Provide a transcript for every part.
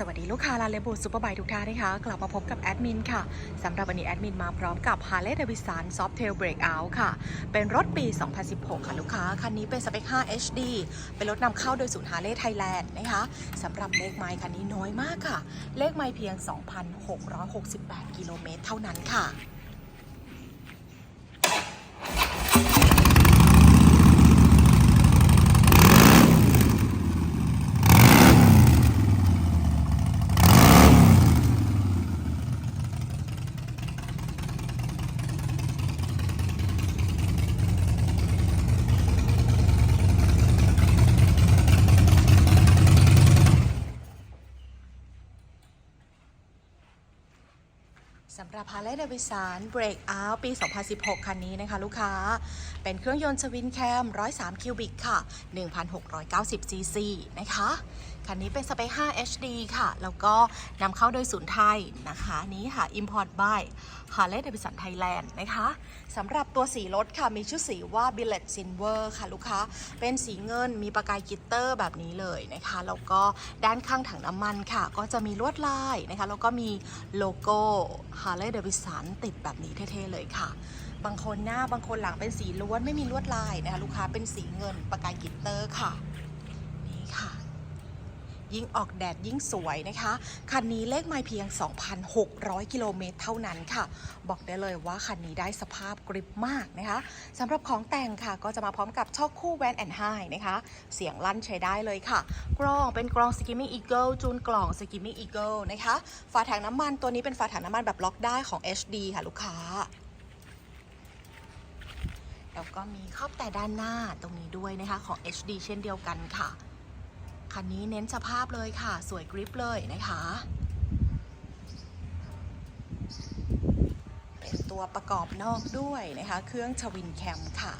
สวัสดีลูกค้าลานเลบูซูเปอร์บายทุกท่านนะคะ กลับมาพบกับแอดมินค่ะสำหรับวันนี้แอดมินมาพร้อมกับ Harley Davidson Softail Breakout ค่ะ เป็นรถปี 2016 ค่ะลูกค้า คันนี้เป็นสเปค 5 HD เป็นรถนำเข้าโดยศูนย์ Harley Thailand นะคะสำหรับเลขไมล์คันนี้น้อยมากค่ะ เลขไมล์เพียง 2,668 กิโลเมตรเท่านั้นค่ะ สำหรับ Harley Davidson Breakout ปี 2016 คันนี้นะคะลูกค้า เป็นเครื่องยนต์ชวินแคม 103 คิวบิกค่ะ 1,690 ซีซีนะคะ คันนี้เป็นสเปค 5 HD ค่ะ แล้วก็นำเข้าโดยศูนย์ไทยนะคะ นี้ค่ะ Import by Harley Davidson Thailand นะคะสำหรับตัวสีรถค่ะ มีชื่อสีว่า Billet Silver ค่ะลูกค้า เป็นสีเงินมีประกายกิตเตอร์แบบนี้เลยนะคะ แล้วก็ด้านข้างถังน้ำมันค่ะ ก็จะมีลวดลายนะคะ แล้วก็มีโลโก้ Harley Davidson ติดแบบนี้เท่ๆเลยค่ะบางคนหน้าบางคนหลังเป็นสีล้วนไม่มีลวดลายนะคะลูกค้าเป็นสีเงินประกายกิตเตอร์ค่ะ ยิ่งออกแดดยิ่งสวยนะคะ คันนี้เลขไมล์เพียง 2,600 กิโลเมตรเท่านั้นค่ะ บอกได้เลยว่าคันนี้ได้สภาพกริบมากนะคะสำหรับของแต่งค่ะ ก็จะมาพร้อมกับช่อคู่แวนแอนไฮนะคะ เสียงลั่นใช้ได้เลยค่ะ กล้องเป็นกล้อง Skimming Eagle จูนกล่อง Skimming Eagle นะคะฝาถังน้ำมันตัวนี้เป็นฝาถังน้ำมันแบบล็อกได้ของ HD ค่ะลูกค้าแล้วก็มีครอบแต่ด้านหน้าตรงนี้ด้วยนะคะของ HD เช่นเดียวกันค่ะ คันนี้เน้นสภาพเลยค่ะ สวยกริปเลยนะคะ เป็นตัวประกอบนอกด้วยนะคะ เครื่องชวินแคมค่ะ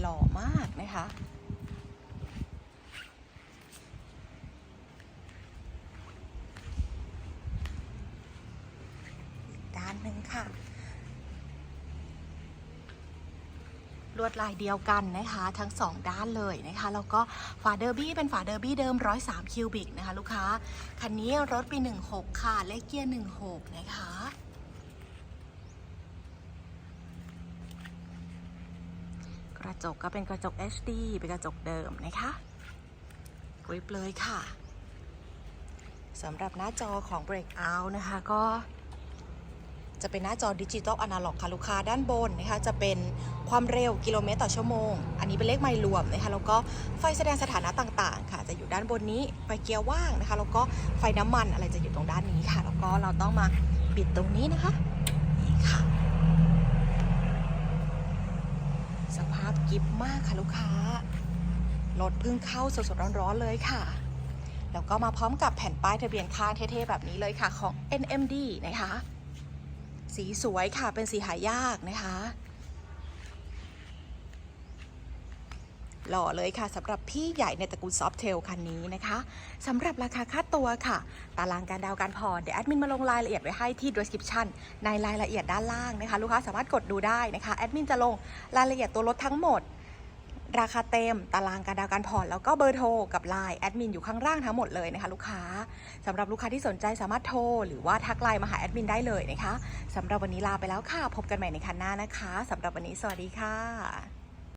หล่อมากนะคะอีกด้านหนึ่งค่ะ ลวดลายเดียวกันนะคะ ทั้ง 2 ด้านเลยนะคะแล้วก็ฝาเดอร์บี้เป็นฝาเดอร์บี้เดิม 103 คิวบิกนะคะ ลูกค้า คันนี้รถปี 16 ค่ะ เลขเกียร์ 16 นะคะกระจกก็เป็นกระจก HD เป็นกระจกเดิมนะคะกริปเลยค่ะสำหรับหน้าจอของ Breakout นะคะก็ จะเป็นหน้าจอดิจิตอลอนาล็อกค่ะลูกค้าด้านบนนะคะจะเป็นความเร็วกิโลเมตรต่อชั่วโมง อันนี้เป็นเลขไมล์รวมนะคะแล้วก็ไฟแสดงสถานะต่างๆ ค่ะ จะอยู่ด้านบนนี้ไฟเกียร์ว่างนะคะแล้วก็ไฟน้ำมันอะไรจะอยู่ตรงด้านนี้ค่ะ แล้วก็เราต้องมาปิดตรงนี้นะคะนี่ค่ะ สภาพกิฟมากค่ะลูกค้ารถเพิ่งเข้าสดๆร้อนๆเลยค่ะแล้วก็มาพร้อมกับแผ่นป้ายทะเบียนข้างเท่ๆ แบบนี้เลยค่ะของ NMD นะคะ สีสวยค่ะเป็นสีหายากนะคะ หล่อเลยค่ะสำหรับพี่ใหญ่ในตระกูลซอฟเทลคันนี้นะคะสำหรับราคาค่าตัวค่ะ ตารางการดาวการผ่อนเดี๋ยวแอดมินมาลงรายละเอียดไว้ให้ที่ description ในรายละเอียดด้านล่างนะคะ ลูกค้าสามารถกดดูได้นะคะแอดมินจะลงรายละเอียดตัวรถทั้งหมด ราคาเต็ม ตารางการดาวการผ่อน แล้วก็เบอร์โทรกับไลน์แอดมินอยู่ข้างล่างทั้งหมดเลยนะคะลูกค้าสำหรับลูกค้าที่สนใจสามารถโทร หรือว่าทักไลน์มาหาแอดมินได้เลยนะคะสำหรับวันนี้ลาไปแล้วค่ะ พบกันใหม่ในคันหน้านะคะสำหรับวันนี้สวัสดีค่ะ